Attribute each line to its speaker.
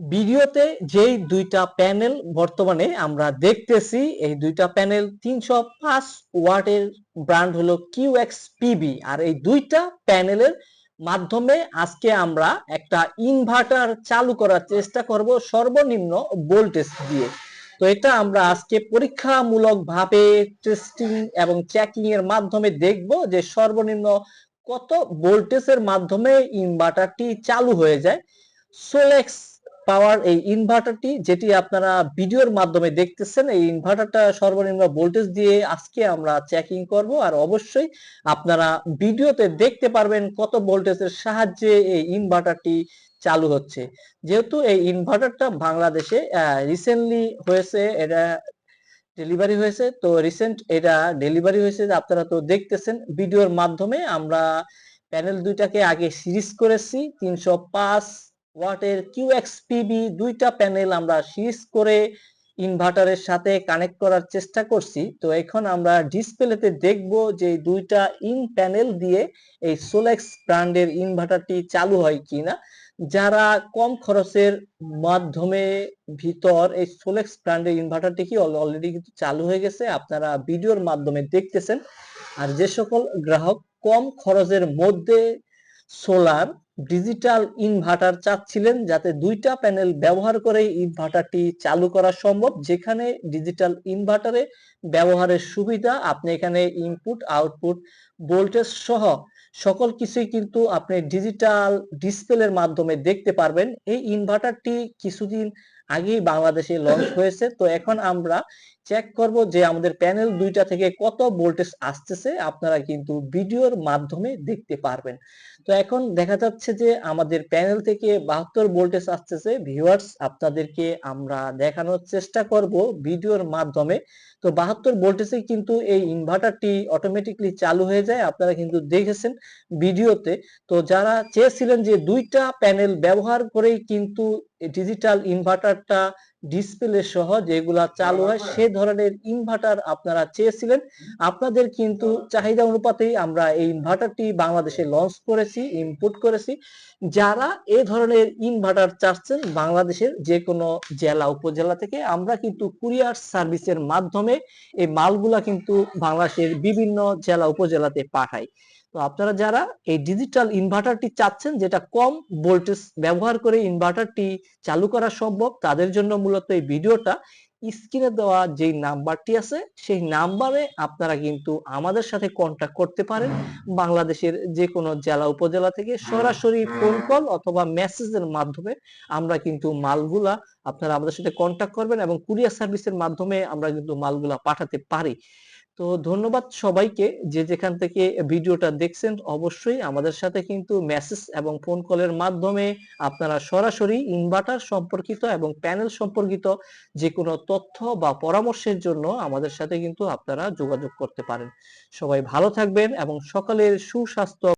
Speaker 1: ভিডিওতে যেই দুইটা প্যানেল বর্তমানে আমরা দেখতেছি, এই দুইটা প্যানেল তিনশো পাঁচ ওয়াটের ব্র্যান্ড হলো কিউ এক্স পিবি। আর এই দুইটা প্যানেলের মাধ্যমে আজকে আমরা একটা ইনভার্টার চালু করার চেষ্টা করব সর্বনিম্ন ভোল্টেজ দিয়ে। তো এটা আমরা আজকে পরীক্ষামূলক ভাবে টেস্টিং এবং চেকিং এর মাধ্যমে দেখব যে সর্বনিম্ন কত ভোল্টেজের মাধ্যমে ইনভার্টারটি চালু হয়ে যায়। সোলেক্স পাওয়ার এই ইনভার্টারটি যেটি আপনারা ভিডিওর মাধ্যমে দেখতেছেন, এই ইনভার্টারটা সর্বনিম্ন ভোল্টেজ দিয়ে আজকে আমরা চেকিং করব। আর অবশ্যই আপনারা ভিডিওতে দেখতে পারবেন কত ভোল্টেজের সাহায্যে এই ইনভার্টারটি চালু হচ্ছে। যেহেতু এই ইনভার্টারটা বাংলাদেশে রিসেন্টলি হয়েছে, এটা ডেলিভারি হয়েছে, তো রিসেন্ট এটা ডেলিভারি হয়েছে, আপনারা তো দেখতেছেন। ভিডিওর মাধ্যমে আমরা প্যানেল দুইটাকে আগে সিরিজ করেছি, তিনশো পাঁচ ওয়াটের কিউএক্স পিবি দুইটা প্যানেল আমরা সিরিজ করে ইনভার্টারের সাথে কানেক্ট করার চেষ্টা করছি। তো এখন আমরা ডিসপ্লেতে দেখব যে দুইটা ইন প্যানেল দিয়ে এই সোলেক্স ব্র্যান্ডের ইনভার্টারটি চালু হয় কিনা। যারা কম খরচের মাধ্যমে ভিতর এই সোলেক্স ব্র্যান্ডের ইনভার্টারটি কি অলরেডি কিন্তু চালু হয়ে গেছে, আপনারা ভিডিওর মাধ্যমে দেখতেছেন। আর যে সকল গ্রাহক কম খরচের মধ্যে সোলার ডিজিটাল ইনভার্টার চাচ্ছিলেন যাতে দুইটা প্যানেল ব্যবহার করে ইনভার্টারটি চালু করা সম্ভব, যেখানে ডিজিটাল ইনভার্টারে ব্যবহারের সুবিধা, আপনি এখানে ইনপুট আউটপুট ভোল্টেজ সহ সকল কিছুই কিন্তু আপনি ডিজিটাল ডিসপ্লের মাধ্যমে দেখতে পারবেন। এই ইনভার্টারটি কিছুদিন আগেই বাংলাদেশে লঞ্চ হয়েছে। তো এখন আমরা চেক করব যে আমাদের প্যানেল দুইটা থেকে কত ভোল্টেজ আসতেছে, আপনারা কিন্তু ভিডিওর মাধ্যমে দেখতে পারবেন। তো এখন দেখা যাচ্ছে যে আমাদের প্যানেল থেকে বাহাত্তর ভোল্টেজ আসতেছে। ভিউয়ার্স আপনাদেরকে আমরা দেখানোর চেষ্টা করব ভিডিওর মাধ্যমে। তো বাহাত্তর ভোল্টেজে কিন্তু এই ইনভার্টারটি অটোমেটিকলি চালু হয়ে যায়। আপনারা কিন্তু দেখেছেন ভিডিওতে। তো যারা চেয়েছিলেন যে দুইটা প্যানেল ব্যবহার করেই কিন্তু ডিজিটাল ইনভার্টারটা ডিসপ্লে সহ যেগুলা চালু হয় সে ধরনের ইনভার্টার আপনারা চেয়েছিলেন। আপনাদের কিন্তু চাহিদা অনুপাতেই আমরা এই ইনভার্টারটি বাংলাদেশে লঞ্চ করেছি ইনপুট করেছি। যারা এ ধরনের ইনভার্টার চাচ্ছেন বাংলাদেশের যে কোনো জেলা উপজেলা থেকে আমরা কিন্তু কুরিয়ার সার্ভিসের মাধ্যমে এই মালগুলা কিন্তু বাংলাদেশের বিভিন্ন জেলা উপজেলাতে পাঠাই। তো আপনারা যারা এই ডিজিটাল ইনভার্টারটি চাচ্ছেন, যেটা কম ভোল্টেজ ব্যবহার করে ইনভার্টারটি চালু করা সম্ভব, তাদের জন্য মূলত এই ভিডিওটা। স্ক্রিনে দেওয়া যে নাম্বারটি আছে, সেই নাম্বারে আপনারা কিন্তু আমাদের সাথে কন্ট্যাক্ট করতে পারেন। বাংলাদেশের যে কোনো জেলা, উপজেলা থেকে সরাসরি ফোন কল অথবা মেসেজের মাধ্যমে আমরা কিন্তু মালগুলা আপনারা আমাদের সাথে কন্ট্যাক্ট করবেন এবং কুরিয়ার সার্ভিসের মাধ্যমে আমরা কিন্তু মালগুলা পাঠাতে পারি। তো ধন্যবাদ সবাইকে যে যেখান থেকে ভিডিওটা দেখছেন অবশ্যই আমাদের সাথে কিন্তু মেসেজ এবং ফোন কলের মাধ্যমে আপনারা সরাসরি ইনভার্টার সম্পর্কিত এবং প্যানেল সম্পর্কিত যে কোনো তথ্য বা পরামর্শের জন্য আমাদের সাথে কিন্তু আপনারা যোগাযোগ করতে পারেন। সবাই ভালো থাকবেন এবং সকালের সুস্বাস্থ্য